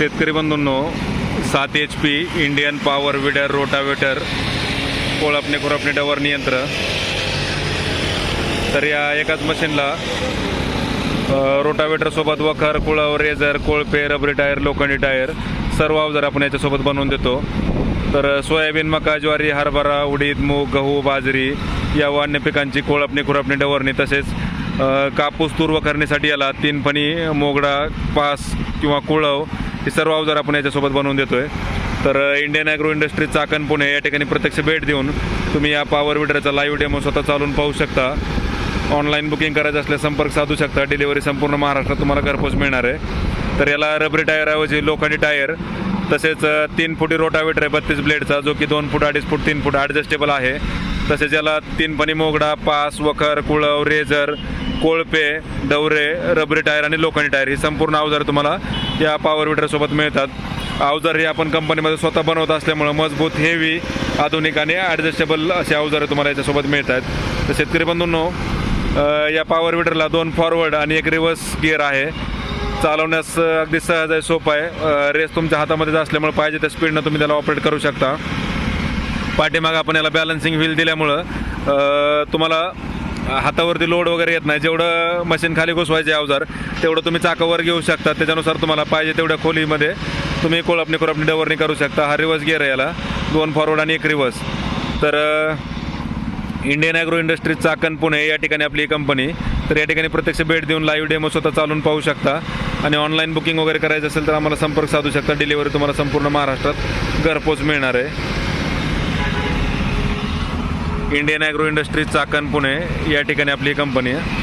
शेतकरी बंधूंनो सात H P Indian power weeder rotavator कोळपणे खुरपणे डवरणी यंत्र तर या एकाच मशीनला रोटावेटरसोबत वखर कुळव रेझर कोळपे रबरी टायर लोखंडी टायर सर्व अवजार आपण याच्यासोबत बनवून देतो. तर सोयाबीन मका ज्वारी हरभरा उडीद मूग गहू बाजरी या व अन्य पिकांची कोळपणी खुरपणी डवरणी तसेच कापूस तूर वखरणीसाठी याला तीन फणी मोगडा पास किंवा कुळव हे सर्व अवजार आपण याच्यासोबत बनवून देतोय. तर Indian agro industry Chakan Pune या ठिकाणी प्रत्यक्ष भेट देऊन तुम्ही या पॉवर विडरचा लाईव्ह डेमो स्वतः चालून पाहू शकता. ऑनलाईन बुकिंग करायचं असल्यास संपर्क साधू शकता. डिलिव्हरी संपूर्ण महाराष्ट्रात तुम्हाला घरपोच मिळणार आहे. तर याला रबरी टायरऐवजी लोखंडी टायर तसेच तीन फुटी रोटावेटर आहे बत्तीस ब्लेडचा जो की दोन फूट अडीच फूट तीन फूट ॲडजस्टेबल आहे. तसेच याला तीन फणी मोगडा पास वखर कुळव रेझर कोळपे डवरे रबरी टायर आणि लोखंडी टायर ही संपूर्ण अवजार तुम्हाला या पॉवर विटरसोबत मिळतात. अवजार हे आपण कंपनीमध्ये स्वतः बनवत असल्यामुळं मजबूत हेवी आधुनिक आणि ॲडजस्टेबल असे अवजारे तुम्हाला याच्यासोबत मिळत आहेत तर शेतकरी बंधूंनो या पॉवर विटरला दोन फॉरवर्ड आणि एक रिव्हर्स गिअर आहे. चालवण्यास अगदी सहज आहे सोपं आहे. रेस तुमच्या हातामध्येच असल्यामुळे पाहिजे त्या स्पीडनं तुम्ही त्याला ऑपरेट करू शकता. पाठीमागं आपण याला बॅलन्सिंग व्हील दिल्यामुळं तुम्हाला हातावरती लोड वगैरे येत नाही. जेवढं मशीन खाली घुसवायचे अवजार तेवढं तुम्ही चाकावर घेऊ शकता. त्याच्यानुसार तुम्हाला पाहिजे तेवढ्या खोलीमध्ये तुम्ही कोळपणी कोळपणी डवरणी करू शकता. हा रिवर्स गिअर आहे याला. दोन फॉरवर्ड आणि एक रिवर्स तर Indian agro industries Chakan Pune या ठिकाणी आपली कंपनी तर या ठिकाणी प्रत्यक्ष भेट देऊन लाईव्ह डेमो स्वतः चालून पाहू शकता. आणि ऑनलाईन बुकिंग वगैरे करायचं असेल तर आम्हाला संपर्क साधू शकता. डिलिव्हरी तुम्हाला संपूर्ण महाराष्ट्रात घरपोच मिळणार आहे. Indian agro industries Chakan Pune या ठिकाणी आपली कंपनी आहे.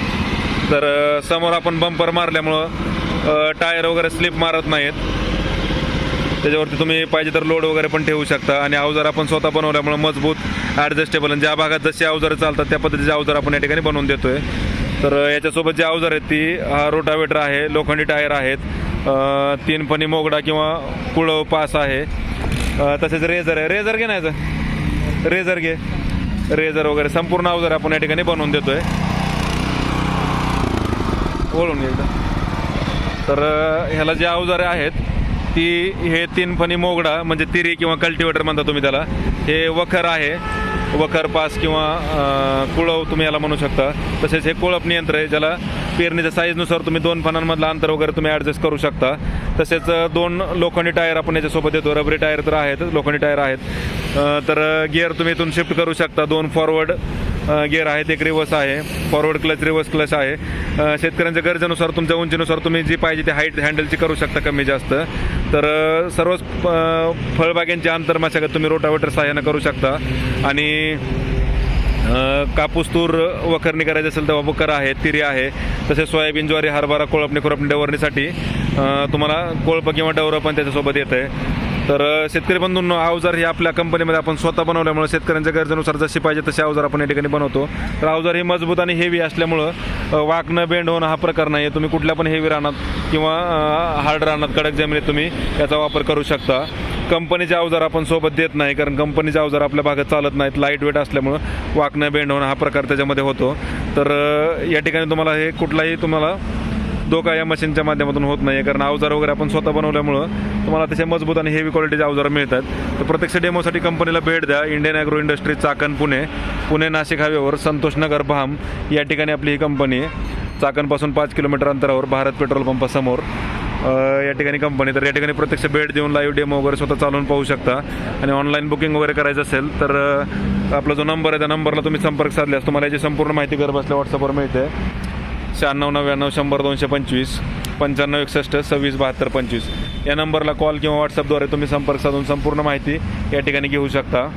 तर समोर आपण बंपर मारल्यामुळं टायर वगैरे स्लिप मारत नाहीत. त्याच्यावरती तुम्ही पाहिजे तर लोड वगैरे पण ठेवू शकता. आणि अवजार आपण स्वतः बनवल्यामुळं मजबूत ॲडजस्टेबल आणि ज्या भागात जशी अवजारं चालतात त्या पद्धतीचे अवजार आपण या ठिकाणी बनवून देतोय. तर याच्यासोबत जे अवजार आहेत ती हा रोटावेटर आहे लोखंडी टायर आहेत तीन फणी मोगडा किंवा कुळव पास आहे. तसेच रेझर आहे. रेझर घे नाही रेझर घे. रेझर वगैरे संपूर्ण अवजार आपण या ठिकाणी बनवून देतोय. ओळून घे एकदा. तर ह्याला जे अवजारे आहेत ती हे तीन फणी मोगडा म्हणजे तिरी किंवा कल्टिवेटर म्हणता तुम्ही त्याला हे वखर आहे. वखर पास किंवा कुळव तुम्ही याला म्हणू शकता. तसेच हे कुळप नियंत्र आहे ज्याला पेरणीच्या साईजनुसार तुम्ही दोन फणांमधलं अंतर वगैरे तुम्ही ॲडजस्ट करू शकता. तसेच दोन लोखंडी टायर आपण याच्यासोबत येतो रबरी टायर तर आहेत लोखंडी टायर आहेत. तर गिअर तुम्ही इथून शिफ्ट करू शकता. दोन फॉरवर्ड गिअर आहेत. एक रिवर्स आहे. फॉरवर्ड क्लच रिवर्स क्लच आहे. शेतकऱ्यांच्या गरजेनुसार तुमच्या उंचीनुसार तुम्ही जी पाहिजे ती हाईट हँडलची करू शकता कमी जास्त. तर सर्वच अ, अंतर मशागत तुम्ही रोटावेटर सहाय्यानं करू शकता. आणि कापूस तूर वखरणी करायची असेल तर वखर आहे तिरी आहे. तसेच सोयाबीन ज्वारी हरभरा कोळपणी खुरपणी डवरणीसाठी तुम्हाला कोळप किंवा डवरं पण त्याच्यासोबत येत आहे तर शेतकरी बंधूंनो अवजार हे आपल्या कंपनीमध्ये आपण स्वतः बनवल्यामुळे शेतकऱ्यांच्या गरजेनुसार जशी पाहिजे तसे अवजार आपण या ठिकाणी बनवतो. तर अवजार हे मजबूत आणि हेवी असल्यामुळं वाकणं बेंड होणं हा प्रकार नाही आहे तुम्ही कुठल्या पण हेवी रानात किंवा हार्ड रानात कडक जमिनीत तुम्ही याचा वापर करू शकता. कंपनीचे अवजार आपण सोबत देत नाही कारण कंपनीचे अवजार आपल्या भागात चालत नाहीत. लाइट वेट असल्यामुळं वाकणं बेंड होणं हा प्रकार त्याच्यामध्ये होतो. तर या ठिकाणी तुम्हाला हे कुठलाही तुम्हाला धोका या मशीनच्या माध्यमातून होत नाही कारण अवजार वगैरे आपण स्वतः बनवल्यामुळं तुम्हाला तसे मजबूत आणि हेवी क्वालिटीचे अवजार मिळतात. तर प्रत्यक्ष डेमोसाठी कंपनीला भेट द्या. Indian agro industry Chakan Pune. Pune Nashik हायवेवर संतोष नगर भाम या ठिकाणी आपली ही कंपनी आहे. चाकणपासून पाच किलोमीटर अंतरावर भारत पेट्रोल पंपासमोर या ठिकाणी कंपनी तर या ठिकाणी प्रत्यक्ष भेट देऊन लाईव्ह डेमो वगैरे स्वतः चालवून पाहू शकता. आणि ऑनलाईन बुकिंग वगैरे करायचं असेल तर आपला जो नंबर आहे त्या नंबरला तुम्ही संपर्क साधल्यास तुम्हाला याची संपूर्ण माहिती घर बसल्या व्हॉट्सअपवर मिळते. शहाण्णव नव्याण्णव शंभर दोनशे पंचवीस पंच्याण्णव एकसष्ट सव्वीस बहात्तर पंचवीस. या नंबरला कॉल किंवा व्हॉट्सअपद्वारे तुम्ही संपर्क साधून संपूर्ण माहिती या ठिकाणी घेऊ शकता.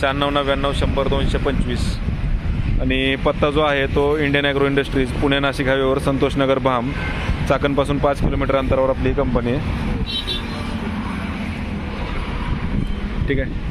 शहाण्णव नव्याण्णव शंभर दोनशे पंचवीस. आणि पत्ता जो आहे तो Indian agro industries Pune Nashik हायवेवर संतोष नगर भाम. चाकणपासून पाच किलोमीटर अंतरावर आपली ही कंपनी आहे. ठीक आहे.